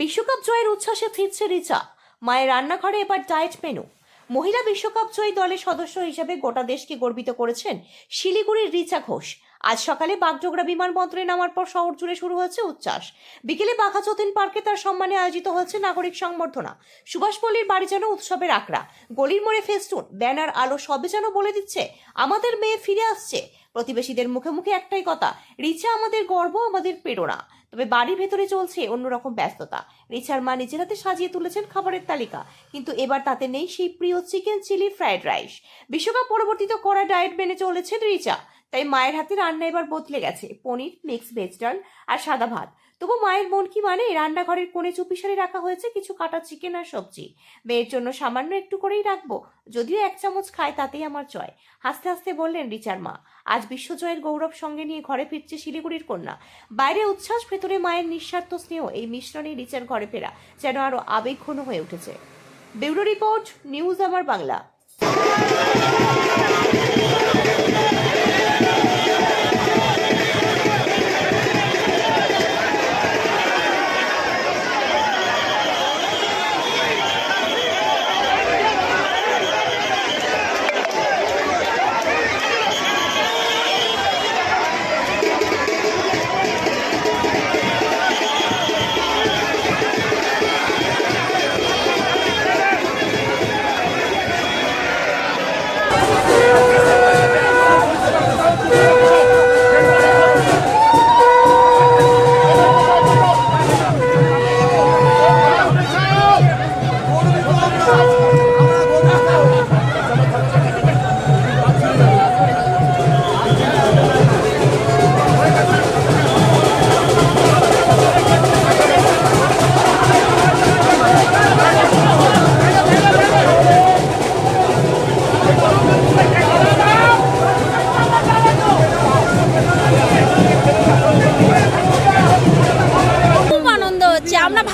বিশ্বকাপ জয়ের উচ্ছ্বাসে ফিরছে রিচা। মায়ের রান্নাঘরে এবার ডায়েট মেনু মহিলা বিশ্বকাপ জয়ী দলের সদস্য হিসেবে গোটা দেশকে গর্বিত করেছেন শিলিগুড়ির রিচা ঘোষ। আজ সকালে বাগডোগরা বিমানবন্দরে নামার পর শহর জুড়ে শুরু হয়েছে উচ্ছ্বাস। বিকেলে বাঘা যতীন পার্কে তার সম্মানে আয়োজিত হয়েছে নাগরিক সংবর্ধনা। সুভাষপল্লীর বাড়ি যেন উৎসবের আকড়া গলির মোড়ে ফেস্টুন, ব্যানার, আলো সবে যেন বলে দিচ্ছে, আমাদের মেয়ে ফিরে আসছে। প্রতিবেশীদের মুখে মুখে একটাই কথা, রিচা আমাদের গর্ব, আমাদের প্রেরণা। তবে বাড়ির ভেতরে চলছে অন্যরকম ব্যস্ততা। রিচার মা নিজের হাতে সাজিয়ে তুলেছেন খাবারের তালিকা, কিন্তু এবার তাতে নেই সেই প্রিয় চিকেন চিলি ফ্রাইড রাইস। বিশ্বকাপ পরবর্তীতে করা ডায়েট মেনে চলেছেন রিচা। তাই মায়ের হাতে রান্না এবার বদলে গেছে। পনির মিক্স ভেজ ডাল আর সাদা ভাত। তবু মায়ের মন কি মানে? রান্নাঘরের কোণে চুপিসারে রাখা হয়েছে কিছু কাটা চিকেন আর সবজি। মেয়ের জন্য সামান্য একটু করেই রাখব। যদিও এক চামচ খায়, তাতেই আমার জয়। হাসতে হাসতে বললেন রিচার মা, আজ বিশ্বজয়ের গৌরব সঙ্গে নিয়ে ঘরে ফিরছে শিলিগুড়ির কন্যা। বাইরে উচ্ছ্বাস, ভেতরে মায়ের নিঃস্বার্থ স্নেহ, এই মিশ্রণে রিচার ঘরে ফেরা, যেন আরও আবেগঘন হয়ে উঠেছে। ব্যুরো রিপোর্ট, নিউজ আমার বাংলা।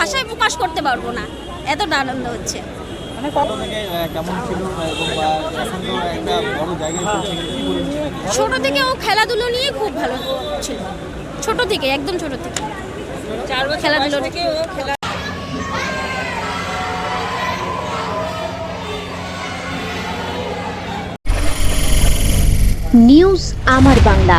ভাষায় প্রকাশ করতে পারব না। এতটা আনন্দ হচ্ছে। বলবেন? ছোট থেকে ও খেলাধুলো নিয়ে খুব ভালো ছিল। ছোট থেকে একদম ছোট থেকে খেলাধুলো থেকে ও খেলা নিউজ আমার বাংলা।